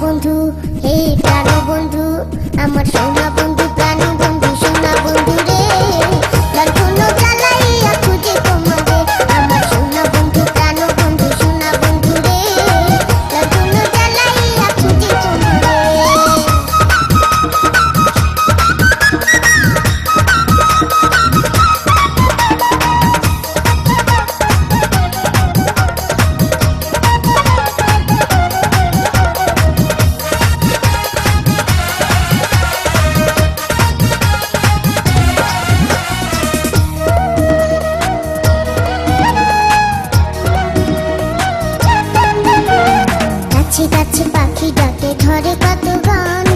বন্ধু হে প্রাণ বন্ধু আমার সোনা বন্ধু। পাখি ডাকে ধরে কত গান।